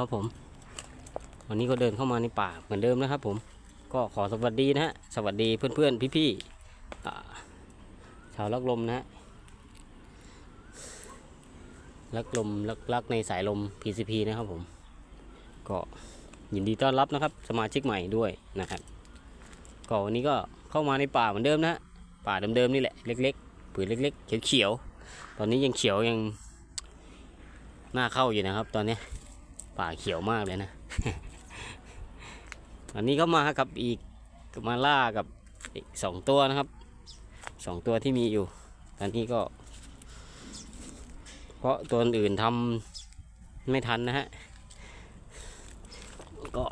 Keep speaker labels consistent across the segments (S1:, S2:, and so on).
S1: ครับผม วันนี้ก็เดินเข้ามาในป่าเหมือนเดิมนะครับ ผม ก็ขอสวัสดีนะฮะ สวัสดีเพื่อนๆ พี่ๆอ่ชาวลักลมนะฮะ ลักลมลักลักในสายลม PCP นะครับผม ก็ยินดีต้อนรับนะครับ สมาชิกใหม่ด้วยนะครับ ก็วันนี้ก็เข้ามาในป่าเหมือนเดิมนะฮะ ป่าเดิมๆนี่แหละ เล็กๆ ผืนเล็ก ๆ เขียวๆ ตอนนี้ยังเขียวยังหน่าเข้าอยู่นะครับ ตอนนี้ ป่าเขียวมากเลยนะ อันนี้ก็มากับอีกมาล่ากับอีกสองตัวนะครับสองตัวที่มีอยู่ตอนนี้ก็ เพราะตัวอื่นทำไม่ทันนะฮะ ก็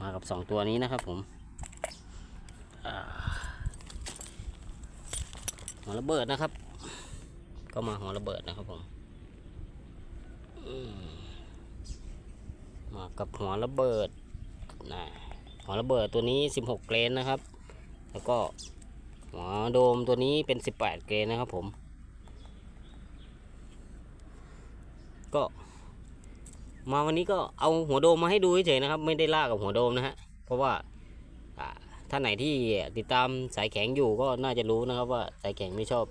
S1: มากับสองตัวนี้นะครับผมหัวระเบิดนะครับ ก็มาหัวระเบิดนะครับผม มากับหัวระเบิดนะหัวระเบิดตัวนี้ 16 เกรนนะครับ แล้วก็หัวโดมตัวนี้เป็น 18 เกรนนะครับผม ก็มาวันนี้ก็เอาหัวโดมมาให้ดูเฉยๆนะครับ ไม่ได้ล่ากับหัวโดมนะฮะ เพราะว่าอ่าท่านไหนที่ติดตามสายแข็งอยู่ก็น่าจะรู้นะครับว่าสายแข็งไม่ชอบ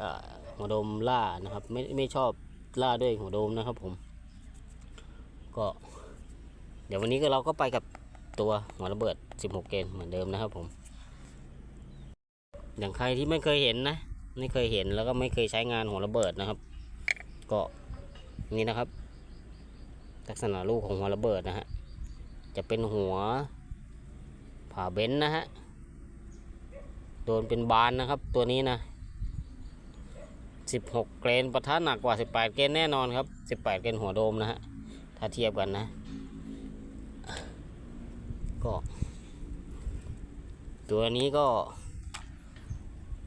S1: อหัวโดมล่านะครับ ไม่ไม่ชอบ ล่าด้วยหัวโดมนะครับผม ก็ เดี๋ยววันนี้ก็เราก็ไปกับตัวหัวระเบิด 16 เกนเหมือนเดิมนะครับผม อย่างใครที่ไม่เคยเห็นนะ ไม่เคยเห็นแล้วก็ไม่เคยใช้งานหัวระเบิดนะครับ ก็นี่นะครับ ลักษณะลูกของหัวระเบิดนะฮะ จะเป็นหัวผ่าเบนซ์นะฮะ โดนเป็นบานนะครับตัวนี้นะ 16 เกรนปะทะหนักกว่า 18 เกรนแน่นอนครับ 18 เกรนหัวโดมนะฮะ ถ้าเทียบกันนะ ก็ ตัวนี้ก็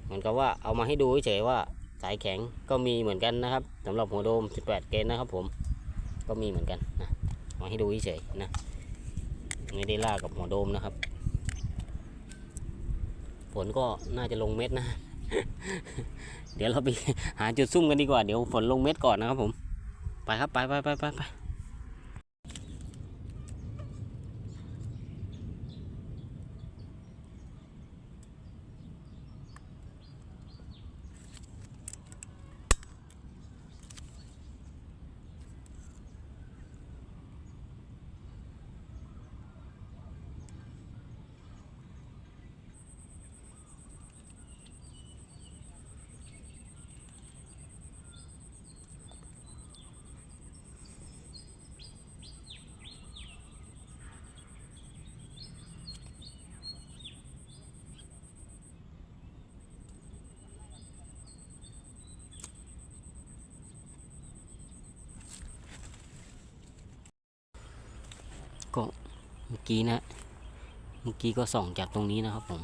S1: เหมือนกับว่าเอามาให้ดูเฉยๆว่าสายแข็งก็มีเหมือนกันนะครับสำหรับหัวโดม 18 เกรนนะครับผม ก็มีเหมือนกันนะ มาให้ดูเฉยๆนะ ไม่ได้ล่ากับหัวโดมนะครับฝนก็น่าจะลงเม็ดนะ เดี๋ยวเราไปหาจุดซุ่มกันดีกว่า เดี๋ยวฝนลงเม็ดก่อนนะครับผม ไปครับ ไปไปไปไปไป ก็เมื่อกี้นะเมื่อกี้ก็ส่องจากตรงนี้นะครับผม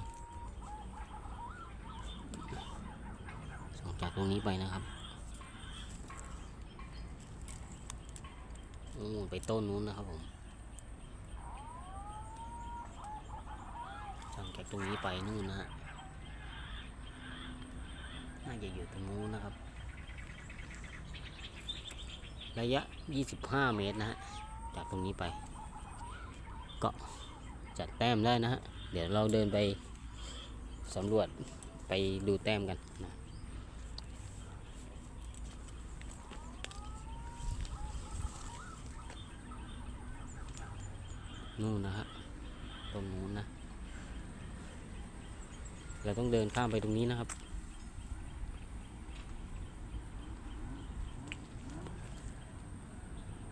S1: ส่องจากตรงนี้ไปนะครับโอ้ไปต้นนู้นนะครับผมส่องจากตรงนี้ไปนู่นนะฮะน่าจะอยู่ตรงนู้นนะครับ ระยะ 25 เมตรนะฮะจากตรงนี้ไป ก็จัดแต้มได้นะฮะ เดี๋ยวเราเดินไปสำรวจไปดูแต้มกันนะนู่นนะฮะ ตรงนู้นนะ เราต้องเดินข้ามไปตรงนี้นะครับ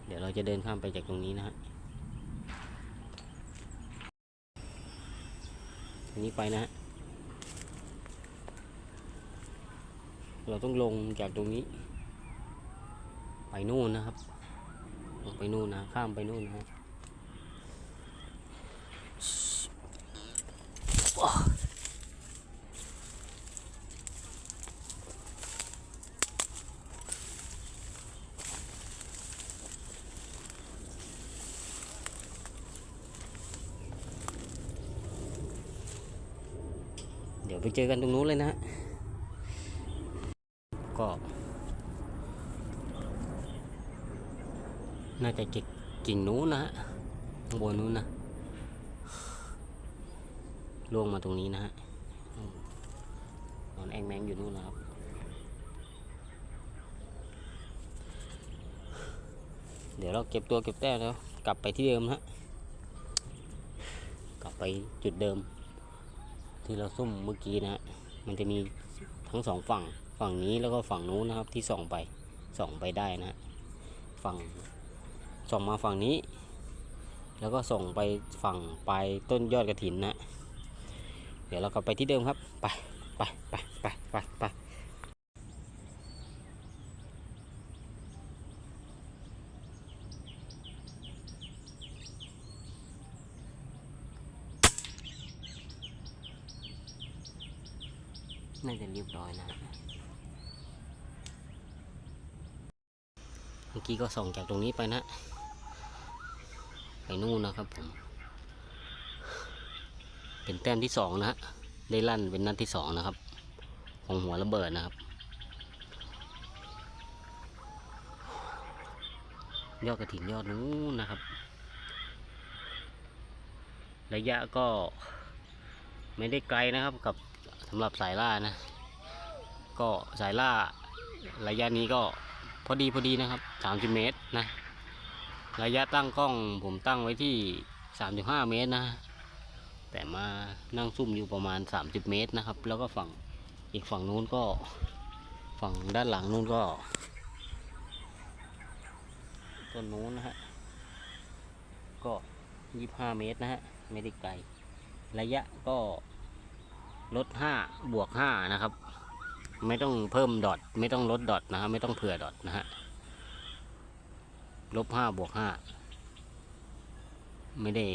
S1: เดี๋ยวเราจะเดินข้ามไปจากตรงนี้นะฮะ อันนี้ไปนะฮะเราต้องลงจากตรงนี้ ไปนู่นนะครับลงไปนู่นนะข้ามไปนู่นนะฮะ ยวไปเจอกันตรงนู้นเลยนะฮะก็ น่าจะกิ่งกิ่งนู้นนะฮะข้างบนนู้นนะล่วงมาตรงนี้นะฮะนอนแองแมงอยู่นู่นนะครับเดี๋ยวเราเก็บตัวเก็บแต้มแล้ว กลับไปที่เดิมนะฮะกลับไปจุดเดิม ที่เราซุ่มเมื่อกี้นะมันจะมีทั้งสองฝั่งฝั่งนี้แล้วก็ฝั่งนู้นนะครับที่ส่องไปส่องไปได้นะฝั่งส่องมาฝั่งนี้ แล้วก็ส่งไปฝั่งปลายต้นยอดกระถินนะ เดี๋ยวเรากลับไปที่เดิมครับ ไปไปไปไปไปไป น่าจะเรียบร้อยนะ เมื่อกี้ก็ส่องจากตรงนี้ไปนะ ไปนู่นนะครับผม เป็นแต้มที่สองนะฮะได้ลั่นเป็นนัดที่สองนะครับ ของหัวระเบิดนะครับ ยอดกระถิ่นยอดนู้นนะครับ ระยะก็ไม่ได้ไกลนะครับกับ สำหรับสายล่านะ ก็สายล่าระยะนี้ก็พอดีพอดีนะครับ 30 เมตรนะ ระยะตั้งกล้องผมตั้งไว้ที่ 35 เมตรนะ แต่มานั่งซุ่มอยู่ประมาณ 30 เมตรนะครับ แล้วก็ฝั่งอีกฝั่งนู้นก็ฝั่งด้านหลังนู้นก็ต้นนู้นนะฮะ ก็ 25 เมตรนะฮะ ไม่ได้ไกล ระยะก็ ลด5บวก5นะครับ ไม่ต้องเพิ่มดอทไม่ต้องลดดอทนะฮะไม่ต้องเผื่อดอทนะฮะลบ5บวก5ไม่ได้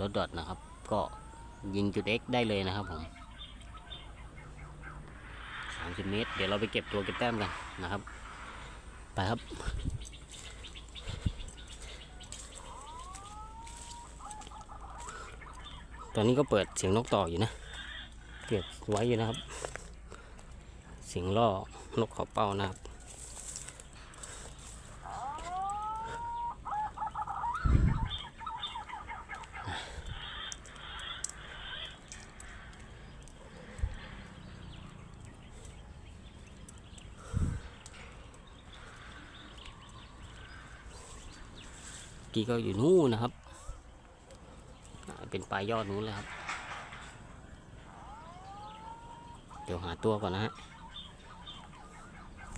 S1: ลดดอทนะครับ ก็ยิงจุด X ได้เลยนะครับผม30เมตร เดี๋ยวเราไปเก็บตัวเก็บแต้มกันนะครับ ไปครับตอนนี้ก็เปิดเสียงนกต่ออยู่นะ เปิดไว้อยู่นะครับสียงล่อนกเขาเป้านะครับกี้ก็อยู่นู่นนะครับ เป็นปลายยอดนู้นเลยครับ เดี๋ยวหาตัวก่อนนะฮะ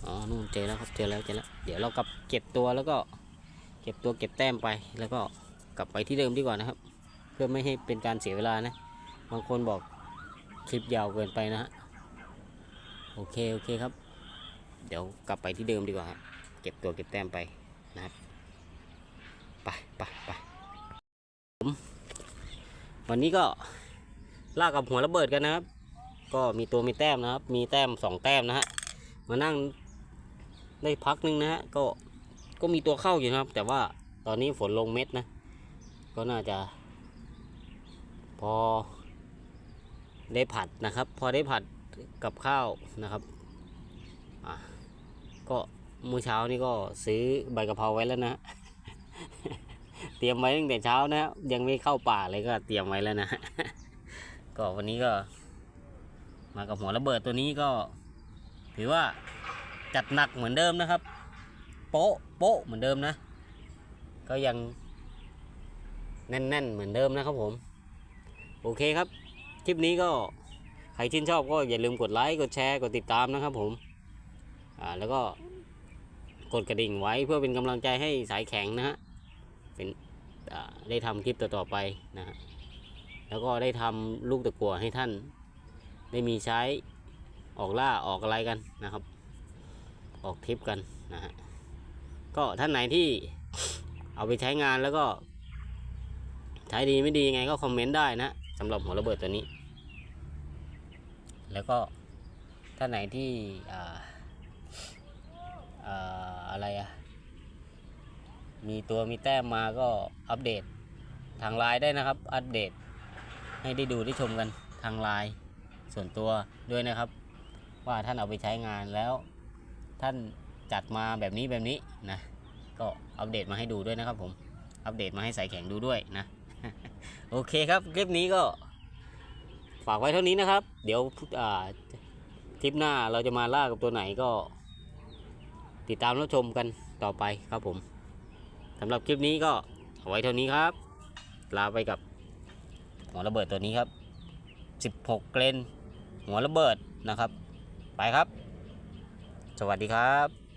S1: อ๋อ นู่นเจอแล้วครับเจอแล้วเจอแล้ว เดี๋ยวเรากลับเก็บตัวแล้วก็เก็บตัวเก็บแต้มไปแล้วก็กลับไปที่เดิมดีกว่านะครับ เพื่อไม่ให้เป็นการเสียเวลานะ บางคนบอกคลิปยาวเกินไปนะฮะ โอเคโอเคครับ เดี๋ยวกลับไปที่เดิมดีกว่าเก็บตัวเก็บแต้มไปนะครับ ไปไปไปผมวันนี้ก็ลากกับหัวระเบิดกันนะครับ ก็มีตัวมีแต้มนะครับ มีแต้มสองแต้มนะฮะมานั่งได้พักหนึงนะฮะก็ก็มีตัวเข้าอยู่นะครับ แต่ว่าตอนนี้ฝนลงเม็ดนะ ก็น่าจะ พอได้ผัดนะครับ พอได้ผัดกับข้าวนะครับอะก็มื้อเช้านี่ก็ซื้อใบกะเพราไว้แล้วนะ เตรียมไว้ตั้งแต่เช้านะ ยังไม่เข้าป่าเลยก็เตรียมไว้แล้วนะ ก็วันนี้ก็ มากับหัวระเบิดตัวนี้ก็ ถือว่าจัดหนักเหมือนเดิมนะครับ โป๊ะโป๊ะเหมือนเดิมนะ ก็ยังแน่นๆเหมือนเดิมนะครับผม โอเคครับ คลิปนี้ก็ใครชื่นชอบก็อย่าลืมกดไลค์กดแชร์กดติดตามนะครับผมอ่าแล้วก็กดกระดิ่งไว้เพื่อเป็นกำลังใจให้สายแข็งนะฮะเป็นได้ทำคลิปต่อๆไปนะฮะแล้วก็ได้ทำลูกตะกั่วให้ท่าน ได้มีใช้ออกล่าออกอะไรกันนะครับ ออกทริปกันนะฮะก็ท่านไหนที่เอาไปใช้งานแล้วก็ ใช้ดีไม่ดียังไงก็คอมเมนต์ได้นะสำหรับหัวระเบิดตัวนี้ แล้วก็ท่านไหนที่อ่าอ่าอะไรอะมีตัวมีแต้มมาก็อัปเดตทางไลน์ได้นะครับ อัปเดตให้ได้ดูได้ชมกันทางไลน์ ส่วนตัวด้วยนะครับ ว่าท่านเอาไปใช้งานแล้ว ท่านจัดมาแบบนี้แบบนี้นะก็อัปเดตมาให้ดูด้วยนะครับผมอัปเดตมาให้สายแข็งดูด้วยนะ โอเคครับคลิปนี้ก็ฝากไว้เท่านี้นะครับ เดี๋ยวคลิปหน้าเราจะมาล่ากับตัวไหนก็ ติดตามรับชมกันต่อไปครับผมสำหรับคลิปนี้ก็เอาไว้เท่านี้ครับ ลาไปกับหัวระเบิดตัวนี้ครับ 16 เกรน หัวระเบิดนะครับ ไปครับ สวัสดีครับ